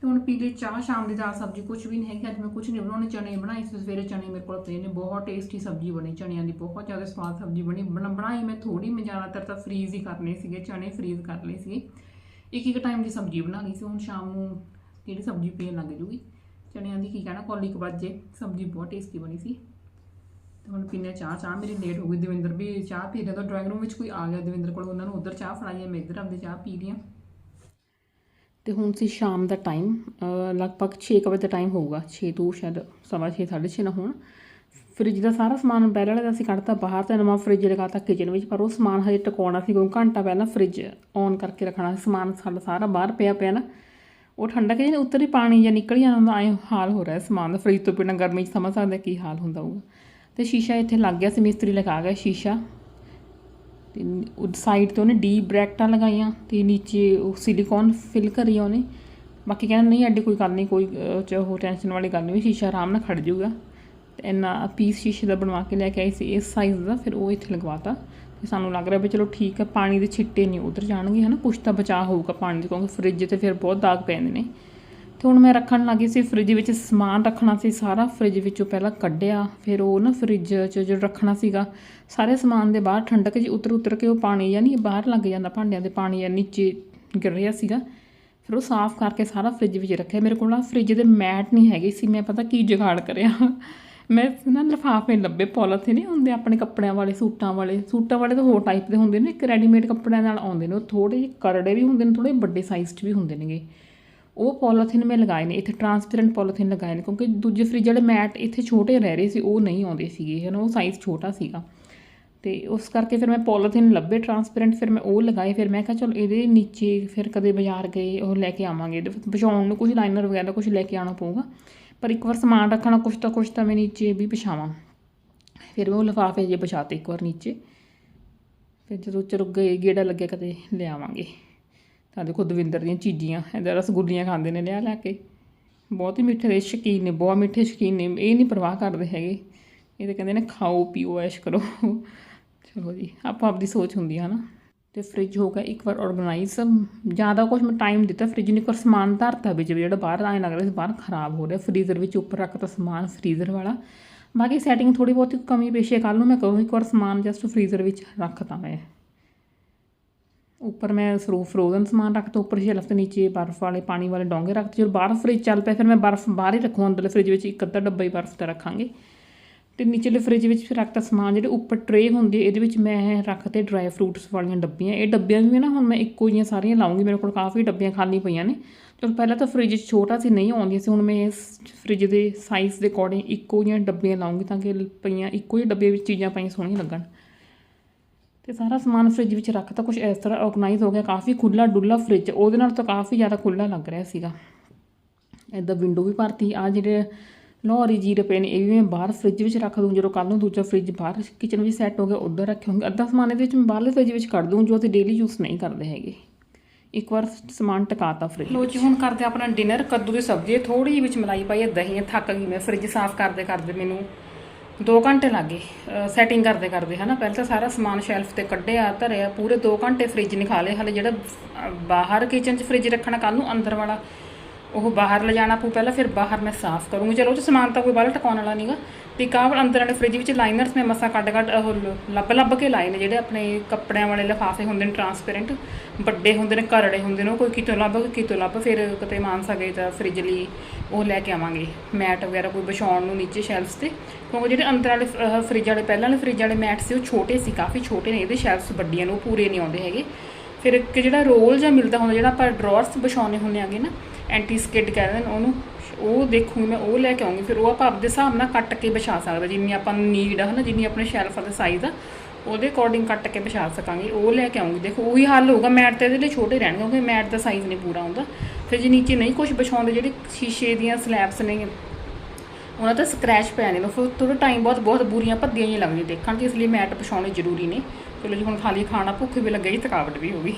ਤੇ ਹੁਣ ਪੀ ਲਈ ਚਾਹ, ਸ਼ਾਮ ਦੀ ਦਾਲ, ਸਬਜ਼ੀ ਕੁਝ ਵੀ ਨਹੀਂ ਹੈਗੀ, ਅੱਜ ਮੈਂ ਕੁਝ ਨਹੀਂ ਬਣਾਉਣੇ ਚਣੇ ਬਣਾਏ ਸੀ, ਸਵੇਰੇ ਚਣੇ ਮੇਰੇ ਕੋਲ ਪਏ ਨੇ, ਬਹੁਤ ਟੇਸਟੀ ਸਬਜ਼ੀ ਬਣੀ ਚਣਿਆਂ ਦੀ, ਬਹੁਤ ਜ਼ਿਆਦਾ ਸਵਾਦ ਸਬਜ਼ੀ ਬਣੀ, ਬਣ- ਬਣਾਈ ਮੈਂ ਥੋੜੀ ਮੈਂ ਜ਼ਿਆਦਾਤਰ ਤਾਂ ਫਰੀਜ਼ ਹੀ ਕਰਨੇ ਸੀਗੇ ਚਣੇ ਫਰੀਜ਼ ਕਰ ਲਏ ਸੀਗੇ। ਇੱਕ ਇੱਕ ਟਾਈਮ ਦੀ ਸਬਜ਼ੀ ਬਣਾ ਲਈ ਸੀ, ਹੁਣ ਸ਼ਾਮ ਨੂੰ ਜਿਹੜੀ ਸਬਜ਼ੀ ਪੀਣ ਲੱਗ ਜੂਗੀ, ਚਣਿਆਂ ਦੀ, ਕੀ ਕਹਿਣਾ, ਕੌਲੀ ਕੁ ਵੱਜੇ ਸਬਜ਼ੀ ਬਹੁਤ ਟੇਸਟੀ ਬਣੀ ਸੀ। ਤੇ ਹੁਣ ਪੀਨੇ ਚਾਹ ਚਾਹ ਮੇਰੀ ਲੇਟ ਹੋ ਗਈ, ਦਵਿੰਦਰ ਵੀ ਚਾਹ ਪੀ ਰਿਹਾ, ਤਾਂ ਡਰਾਇੰਗ ਰੂਮ ਵਿੱਚ ਕੋਈ ਆ ਗਿਆ, ਦਵਿੰਦਰ ਕੋਲ ਉਹਨਾਂ ਨੂੰ ਉਧਰ ਚਾਹ ਫੜਾਈ ਹੈ ਮੈਂ ਇੱਧਰ ਆਪਦੀ ਚਾਹ ਪੀ ਰਹੀ ਹਾਂ ਤੇ ਹੁਣ ਸੀ ਸ਼ਾਮ ਦਾ ਟਾਈਮ ਲਗਭਗ 6 ਵਜੇ ਦਾ ਟਾਈਮ ਹੋਊਗਾ 6 ਤੋਂ ਸ਼ਾਇਦ ਸਵਾ 6 6:30 ਨਾ ਹੋਣ। ਫ੍ਰਿਜ ਦਾ ਸਾਰਾ ਸਮਾਨ ਪਹਿਲਾਂ ਵਾਲਾ ਅਸੀਂ ਕੱਢਤਾ ਬਾਹਰ ਤੇ ਨਵਾਂ ਫ੍ਰਿਜ ਲਗਾਤਾ ਕਿਚਨ ਵਿੱਚ, ਪਰ ਉਹ ਸਮਾਨ ਹਜੇ ਟਿਕਾਉਣਾ ਸੀ, ਕਿਉਂਕਿ ਘੰਟਾ ਪਹਿਲਾਂ ਫ੍ਰਿਜ ਔਨ ਕਰਕੇ ਰੱਖਣਾ ਸਮਾਨ ਸਾਡਾ ਸਾਰਾ ਬਾਹਰ ਪਿਆ ਪਿਆ ਨਾ। ਉਹ ਠੰਡਾ ਕਿ ਉੱਤਰ ਹੀ ਪਾਣੀ ਜਾਂ ਨਿਕਲ ਜਾਣਾ ਹੁੰਦਾ ਐਂ ਹਾਲ ਹੋ ਰਿਹਾ ਸਮਾਨ ਦਾ। ਫ੍ਰਿਜ ਤੋਂ ਬਿਨਾਂ ਗਰਮੀ 'ਚ ਸਮਝ ਸਕਦੇ ਕੀ ਹਾਲ ਹੁੰਦਾ ਹੋਊਗਾ। ਤੇ ਸ਼ੀਸ਼ਾ ਇੱਥੇ ਲੱਗ ਗਿਆ ਸੀ, ਮਿਸਤਰੀ ਲਗਾ ਗਿਆ ਸ਼ੀਸ਼ਾ। ਤੇ ਸਾਈਡ ਤੇ ਉਹਨੇ ਡੀ ਬ੍ਰੈਕਟਾਂ ਲਗਾਈਆਂ ਤੇ ਨੀਚੇ ਉਹ ਸਿਲੀਕਨ ਫਿਲ ਕਰੀ ਉਹਨੇ। ਬਾਕੀ ਕਹਿੰਦਾ, ਨਹੀਂ, ਐਡੀ ਕੋਈ ਗੱਲ ਨਹੀਂ, ਕੋਈ ਚ ਉਹ ਟੈਨਸ਼ਨ ਵਾਲੀ ਗੱਲ ਨਹੀਂ ਵੀ ਸ਼ੀਸ਼ਾ ਆਰਾਮ ਨਾਲ ਖੜ ਜਾਊਗਾ। ਤੇ ਇੰਨਾ ਪੀਸ ਸ਼ੀਸ਼ੇ ਦਾ ਬਣਵਾ ਕੇ ਲੈ ਕੇ ਆਈ ਸੀ, ਇਸ ਸਾਈਜ਼ ਦਾ, ਫਿਰ ਉਹ ਇੱਥੇ ਲਗਵਾਤਾ। ਤੇ ਸਾਨੂੰ ਲੱਗ ਰਿਹਾ ਵੀ ਚਲੋ ਠੀਕ ਹੈ ਪਾਣੀ ਦੇ ਛਿੱਟੇ ਨਹੀਂ ਉਧਰ ਜਾਣਗੇ, ਹਨਾ? ਕੁਛ ਤਾਂ ਬਚਾਅ ਹੋਊਗਾ ਪਾਣੀ ਦੇ, ਕਿਉਂਕਿ ਫ੍ਰਿਜ ਤੇ ਫਿਰ ਬਹੁਤ ਦਾਗ ਪੈਂਦੇ ਨੇ। ਤੇ ਹੁਣ ਮੈਂ ਰੱਖਣ ਲੱਗੀ ਸੀ ਫ੍ਰਿਜ ਵਿੱਚ ਸਮਾਨ ਰੱਖਣਾ ਸੀ, ਸਾਰਾ ਫ੍ਰਿਜ ਵਿੱਚੋਂ ਪਹਿਲਾਂ ਕੱਢਿਆ, ਫਿਰ ਉਹ ਨਾ ਫ੍ਰਿਜ 'ਚ ਜੋ ਰੱਖਣਾ ਸੀਗਾ, ਸਾਰੇ ਸਮਾਨ ਦੇ ਬਾਹਰ ਠੰਡਕ ਜੀ ਉਤਰ ਉਤਰ ਕੇ ਉਹ ਪਾਣੀ ਯਾਨੀ ਬਾਹਰ ਲੱਗ ਜਾਂਦਾ ਭਾਂਡਿਆਂ ਦੇ ਪਾਣੀ ਜਾਂ ਨੀਚੇ ਗਿਰ ਰਿਹਾ ਸੀਗਾ। ਫਿਰ ਉਹ ਸਾਫ਼ ਕਰਕੇ ਸਾਰਾ ਫ੍ਰਿਜ ਵਿੱਚ ਰੱਖਿਆ। ਮੇਰੇ ਕੋਲ ਨਾ ਫ੍ਰਿਜ ਦੇ ਮੈਟ ਨਹੀਂ ਹੈਗੇ ਸੀ, ਮੈਂ ਪਤਾ ਕੀ ਜਗਾੜ ਕਰਿਆ। ਮੈਂ ਨਾ ਲਿਫਾਫੇ ਲੱਭੇ ਪੋਲੀਥੀਨ ਨਹੀਂ ਹੁੰਦੇ ਆਪਣੇ ਕੱਪੜਿਆਂ ਵਾਲੇ, ਸੂਟਾਂ ਵਾਲੇ। ਸੂਟਾਂ ਵਾਲੇ ਤਾਂ ਹੋਰ ਟਾਈਪ ਦੇ ਹੁੰਦੇ ਨੇ, ਇੱਕ ਰੈਡੀਮੇਡ ਕੱਪੜਿਆਂ ਨਾਲ ਆਉਂਦੇ ਨੇ। ਉਹ ਥੋੜੇ ਜਿਹੇ ਕਰੜੇ ਵੀ ਹੁੰਦੇ ਨੇ ਥੋੜੇ ਵੱਡੇ ਸਾਈਜ਼ 'ਚ ਵੀ ਹੁੰਦੇ ਨੇਗੇ। ਉਹ ਪੋਲੀਥੀਨ ਮੈਂ ਲਗਾਏ ਨੇ, ਇੱਥੇ ਟਰਾਂਸਪੇਰੈਂਟ ਪੋਲੀਥੀਨ ਲਗਾਏ ਨੇ, ਕਿਉਂਕਿ ਦੂਜੇ ਫ੍ਰਿਜ ਜਿਹੜੇ ਮੈਟ ਇੱਥੇ ਛੋਟੇ ਰਹਿ ਰਹੇ ਸੀ, ਉਹ ਨਹੀਂ ਆਉਂਦੇ ਸੀਗੇ, ਹਨਾ, ਉਹ ਸਾਈਜ਼ ਛੋਟਾ ਸੀਗਾ। ਤੇ ਉਸ ਕਰਕੇ ਫਿਰ ਮੈਂ ਪੋਲੀਥੀਨ ਲੱਭੇ ਟਰਾਂਸਪੇਰੈਂਟ ਫਿਰ ਮੈਂ ਉਹ ਲਗਾਏ, ਫਿਰ ਮੈਂ ਕਿਹਾ ਚਲ ਇਹਦੇ ਨੀਚੇ ਫਿਰ ਕਦੇ ਬਾਜ਼ਾਰ ਗਏ, ਉਹ ਲੈ ਕੇ ਆਵਾਂਗੇ, ਇਹਦੇ ਵਿਛਾਉਣ ਨੂੰ ਕੁਝ ਲਾਈਨਰ ਵਗੈਰਾ ਕੁਝ ਲੈ ਕੇ ਆਉਣਾ ਪਊਗਾ, ਪਰ ਇੱਕ ਵਾਰ ਸਮਾਨ ਰੱਖਣਾ ਕੁਝ ਤਾਂ ਕੁਝ ਤਾਂ ਮੈਂ ਨੀਚੇ ਵੀ ਵਿਛਾਵਾਂ ਫਿਰ ਮੈਂ ਉਹ ਲਿਫਾਫੇ ਜੇ ਵਿਛਾਤੇ ਇੱਕ ਵਾਰ ਨੀਚੇ, ਫਿਰ ਜਦੋਂ ਚਲੋ ਗਏ, ਗੇੜਾ ਲੱਗਿਆ, ਕਦੇ ਲੈ ਆਵਾਂਗੇ। ਤਾਂ ਦੇਖੋ ਦਵਿੰਦਰ ਦੀਆਂ ਚੀਜ਼ੀਆਂ ਇਹਦਾ ਰਸਗੁੱਲੀਆਂ ਖਾਂਦੇ ਨੇ ਲਿਆ ਲੈ ਕੇ। ਬਹੁਤ ਹੀ ਮਿੱਠੇ ਦੇ ਸ਼ੌਕੀਨ ਨੇ, ਬਹੁਤ ਮਿੱਠੇ ਸ਼ੌਕੀਨ ਨੇ, ਇਹ ਨਹੀਂ ਪਰਵਾਹ ਕਰਦੇ ਹੈਗੇ। ਇਹ ਤਾਂ ਕਹਿੰਦੇ ਨੇ ਖਾਓ, ਪੀਓ, ਐਸ਼ ਕਰੋ। ਚਲੋ ਜੀ, ਆਪੋ ਆਪਦੀ ਸੋਚ ਹੁੰਦੀ ਹੈ ਨਾ। ਤੇ ਫ੍ਰਿਜ ਹੋ ਗਿਆ, ਇੱਕ ਵਾਰ ਆਰਗੇਨਾਈਜ਼ ਜ਼ਿਆਦਾ ਕੁਝ ਮੈਂ ਟਾਈਮ ਦਿੱਤਾ ਫ੍ਰਿਜ ਨੂੰ ਇੱਕ ਵਾਰ ਸਮਾਨ ਧਰਤਾ ਵਿੱਚ, ਵੀ ਜਿਹੜਾ ਬਾਹਰ ਆਏ ਲੱਗ ਰਿਹਾ ਸੀ, ਬਾਹਰ ਖਰਾਬ ਹੋ ਰਿਹਾ। ਫ੍ਰੀਜ਼ਰ ਵਿੱਚ ਉੱਪਰ ਰੱਖਤਾ ਸਮਾਨ ਫ੍ਰੀਜ਼ਰ ਵਾਲਾ। ਬਾਕੀ ਸੈਟਿੰਗ ਥੋੜੀ ਬਹੁਤੀ ਕਮੀ ਪੇਸ਼ੇ ਕੱਲ ਨੂੰ ਮੈਂ ਕਰੂੰ ਇੱਕ ਵਾਰ ਸਮਾਨ ਜਸਟ ਫ੍ਰੀਜ਼ਰ ਵਿੱਚ ਰੱਖਤਾ ਮੈਂ। ਉੱਪਰ ਮੈਂ ਫਰੋ ਫਰੋਜ਼ਨ ਸਮਾਨ ਰੱਖਤਾ ਉੱਪਰ ਸ਼ੈਲਫ ਦੇ ਨੀਚੇ ਬਰਫ਼ ਵਾਲੇ ਪਾਣੀ ਵਾਲੇ ਡੋਂਗੇ ਰੱਖਤੇ ਜਦੋਂ ਬਾਹਰ ਫ੍ਰਿਜ ਚੱਲ ਪਿਆ, ਫਿਰ ਮੈਂ ਬਰਫ਼ ਬਾਹਰ ਹੀ ਰੱਖੂ, ਅੰਦਰਲੇ ਫ੍ਰਿਜ ਵਿੱਚ ਇੱਕ ਅੱਧਾ ਡੱਬਾ ਹੀ ਬਰਫ਼ ਦਾ ਰੱਖਾਂਗੇ। ਤੇ ਨੀਚੇਲੇ ਫ੍ਰਿਜ ਵਿੱਚ ਫਿਰ ਰੱਖਤਾ ਸਮਾਨ, ਜਿਹੜੇ ਉੱਪਰ ਟਰੇ ਹੁੰਦੀ ਇਹਦੇ ਵਿੱਚ ਮੈਂ ਰੱਖਤੇ ਡਰਾਈ ਫਰੂਟਸ ਵਾਲੀਆਂ ਡੱਬੀਆਂ, ਇਹ ਡੱਬੀਆਂ ਵੀ ਨਾ ਹੁਣ ਮੈਂ ਇੱਕੋ ਜਿਹੀਆਂ ਸਾਰੀਆਂ ਲਾਉਂਗੀ, ਮੇਰੇ ਕੋਲ ਕਾਫੀ ਡੱਬੀਆਂ ਖਾਲੀ ਪਈਆਂ ਨੇ। ਚਲੋ ਪਹਿਲਾਂ ਤਾਂ ਫ੍ਰਿਜ ਛੋਟਾ ਸੀ, ਨਹੀਂ ਆਉਂਦੀਆਂ ਸੀ, ਹੁਣ ਮੈਂ ਇਸ ਫ੍ਰਿਜ ਦੇ ਸਾਈਜ਼ ਦੇ ਅਕੋਰਡਿੰਗ ਇੱਕੋ ਜਿਹੀਆਂ ਡੱਬੀਆਂ ਲਾਉਂਗੀ ਤਾਂ ਕਿ ਪਈਆਂ ਇੱਕੋ ਜਿਹੇ ਡੱਬੇ ਵਿੱਚ ਚੀਜ਼ਾਂ ਪਈਆਂ ਸੋਹਣੀਆਂ ਲੱਗਣ। ਤੇ ਸਾਰਾ ਸਮਾਨ ਫ੍ਰਿਜ ਵਿੱਚ ਰੱਖਤਾ ਕੁਝ ਇਸ ਤਰ੍ਹਾਂ ਆਰਗੇਨਾਈਜ਼ ਹੋ ਗਿਆ ਕਾਫੀ ਖੁੱਲਾ ਡੁੱਲਾ ਫ੍ਰਿਜ ਉਹਦੇ ਨਾਲ ਤਾਂ ਕਾਫੀ ਜ਼ਿਆਦਾ ਖੁੱਲਾ ਲੱਗ ਰਿਹਾ ਸੀਗਾ। ਇਦਾਂ ਵਿੰਡੋ ਵੀ ਭਰਤੀ ਆ ਜਿਹੜੇ ਲੋਹਰੀ ਜੀਰੇ ਪਏ ਨੇ ਇਹ ਵੀ ਮੈਂ ਬਾਹਰ ਫ੍ਰਿਜ ਵਿੱਚ ਰੱਖ ਦੂੰ ਜਦੋਂ ਕੱਲ ਨੂੰ ਦੂਜਾ ਫ੍ਰਿਜ ਬਾਹਰ ਕਿਚਨ ਵਿੱਚ ਸੈੱਟ ਹੋ ਗਿਆ ਉੱਧਰ ਰੱਖਾਂਗੇ ਅੱਧਾ ਸਮਾਨ ਇਹਦੇ ਵਿੱਚ ਮੈਂ ਬਾਹਰਲੇ ਫ੍ਰਿਜ ਵਿੱਚ ਕੱਢ ਦੂੰ ਜੋ ਅਸੀਂ ਡੇਲੀ ਯੂਜ਼ ਨਹੀਂ ਕਰਦੇ ਹੈਗੇ। ਇੱਕ ਵਾਰ ਸਮਾਨ ਟਿਕਾਤਾ ਫ੍ਰਿਜ ਲੋ ਜੀ ਹੁਣ ਕਰਦੇ ਆਪਣਾ ਡਿਨਰ ਕੱਦੂ ਦੀ ਸਬਜ਼ੀ ਥੋੜੀ ਜਿਹੀ ਵਿੱਚ ਮਲਾਈ ਪਾਈ ਹੈ ਦਹੀਂ ਹੈ ਥੱਕ ਗਈ ਮੈਂ ਫ੍ਰਿਜ ਸਾਫ਼ ਕਰਦੇ ਕਰਦੇ ਮੈਨੂੰ। 2 ਘੰਟੇ ਲੱਗੇ ਸੈਟਿੰਗ ਕਰਦੇ ਕਰਦੇ, ਹਨਾ? ਪਹਿਲਾਂ ਤਾਂ ਸਾਰਾ ਸਮਾਨ ਸ਼ੈਲਫ ਤੇ ਕੱਢਿਆ, ਧਰਿਆ, ਪੂਰੇ 2 ਘੰਟੇ ਫ੍ਰਿਜ ਨਹੀਂ ਖਾ ਲਏ। ਹਲੇ ਜਿਹੜਾ ਬਾਹਰ ਕਿਚਨ 'ਚ ਫ੍ਰਿਜ ਰੱਖਣਾ ਕੱਲ ਨੂੰ ਅੰਦਰ ਵਾਲਾ, ਉਹ ਬਾਹਰ ਲਿਜਾਣਾ ਪਊ ਪਹਿਲਾਂ, ਫਿਰ ਬਾਹਰ ਮੈਂ ਸਾਫ਼ ਕਰੂੰਗੀ। ਚਲੋ, ਉਹ 'ਚ ਸਮਾਨ ਤਾਂ ਕੋਈ ਬਾਹਰ ਟਕਾਉਣ ਵਾਲਾ ਨਹੀਂਗਾ ਤੇ ਕਾਹ ਅੰਦਰ ਵਾਲੇ ਫ੍ਰਿਜ ਵਿੱਚ ਲਾਈਨਰਸ ਮੈਂ ਮਸਾ ਕੱਢ ਕੱਢ, ਉਹ ਲੱਭ ਲੱਭ ਕੇ ਲਾਏ ਨੇ ਜਿਹੜੇ ਆਪਣੇ ਕੱਪੜਿਆਂ ਵਾਲੇ ਲਿਫਾਫੇ ਹੁੰਦੇ ਨੇ ਟਰਾਂਸਪੇਰੈਂਟ ਵੱਡੇ ਹੁੰਦੇ ਨੇ, ਘਰੜੇ ਹੁੰਦੇ ਨੇ, ਉਹ ਕੋਈ ਕਿਤੋਂ ਲੱਭ ਕਿਤੋਂ ਲੱਭ, ਫਿਰ ਕਿਤੇ ਮਾਨਸਾ ਗਏ ਤਾਂ ਫ੍ਰਿਜ ਲਈ ਉਹ ਲੈ ਕੇ ਆਵਾਂਗੇ। ਮੈਟ ਵਗੈਰਾ ਕੋਈ ਵਿਛਾਉਣ ਨੂੰ ਨੀਚੇ ਸ਼ੈਲਫਸ ਤੇ। ਕਿਉਂਕਿ ਜਿਹੜੇ ਅੰਦਰ ਵਾਲੇ ਫ੍ਰਿਜ ਵਾਲੇ, ਪਹਿਲਾਂ ਵਾਲੇ ਫ੍ਰਿਜ ਵਾਲੇ ਮੈਟ ਸੀ, ਉਹ ਛੋਟੇ ਸੀ, ਕਾਫੀ ਛੋਟੇ ਨੇ, ਇਹਦੇ ਸ਼ੈਲਫਸ ਵੱਡੀਆਂ ਨੇ, ਉਹ ਪੂਰੇ ਨਹੀਂ ਆਉਂਦੇ ਹੈਗੇ। ਫਿਰ ਇੱਕ ਜਿਹੜਾ ਰੋਲ ਜਾਂ ਮਿਲਦਾ ਹੁੰਦਾ, ਜਿਹੜਾ ਆਪਾਂ ਡਰਾਅਰਸ ਵਿਛਾਉਣੇ ਹੁੰਦੇ ਆਗੇ ਨਾ ਐਂਟੀ ਸਕਿਡ ਕਹਿੰਦੇ ਨੇ ਉਹਨੂੰ, ਉਹ ਦੇਖੂਗੀ ਮੈਂ ਉਹ ਲੈ ਕੇ ਆਉਂਗੀ, ਫਿਰ ਉਹ ਆਪਾਂ ਆਪਦੇ ਹਿਸਾਬ ਨਾਲ ਕੱਟ ਕੇ ਵਿਛਾ ਸਕਦੇ, ਜਿੰਨੀ ਆਪਾਂ ਨੂੰ ਨੀਡ ਆ, ਹਨਾ, ਜਿੰਨੀ ਆਪਣੇ ਸ਼ੈਲਫ ਦਾ ਸਾਈਜ਼ ਆ, ਉਹਦੇ ਅਕੋਰਡਿੰਗ ਕੱਟ ਕੇ ਵਿਛਾ ਸਕਾਂਗੇ, ਉਹ ਲੈ ਕੇ ਆਉਂਗੀ। ਦੇਖੋ, ਉਹੀ ਹੱਲ ਹੋਊਗਾ, ਮੈਟ ਤੇ ਇਹਦੇ ਲਈ ਛੋਟੇ ਰਹਿਣਗੇ, ਕਿਉਂਕਿ ਮੈਟ ਦਾ ਸਾਈਜ਼ ਨਹੀਂ ਪੂਰਾ ਹੁੰਦਾ। ਫਿਰ ਜੇ ਨੀਚੇ ਨਹੀਂ ਕੁਝ ਵਿਛਾਉਂਦੇ, ਜਿਹੜੇ ਸ਼ੀਸ਼ੇ ਦੀਆਂ ਸਲੈਬਸ ਨੇ ਉਹਨਾਂ ਤੇ ਸਕ੍ਰੈਚ ਪੈ ਨੇ। ਫਿਰ ਥੋੜਾ ਟਾਈਮ ਬਹੁਤ ਬਹੁਤ ਬੁਰੀਆਂ ਭੱਦੀਆਂ ਹੀ ਲੱਗਦੀਆਂ ਦੇਖਣ ਤੇ ਇਸ ਲਈ ਮੈਟ ਪਛਾਉਣੇ ਜ਼ਰੂਰੀ ਨੇ। ਚਲੋ ਜੀ, ਹੁਣ ਖਾਲੀ ਖਾਣਾ, ਭੁੱਖ ਵੀ ਲੱਗੀ ਥਕਾਵਟ ਵੀ ਹੋ ਗਈ।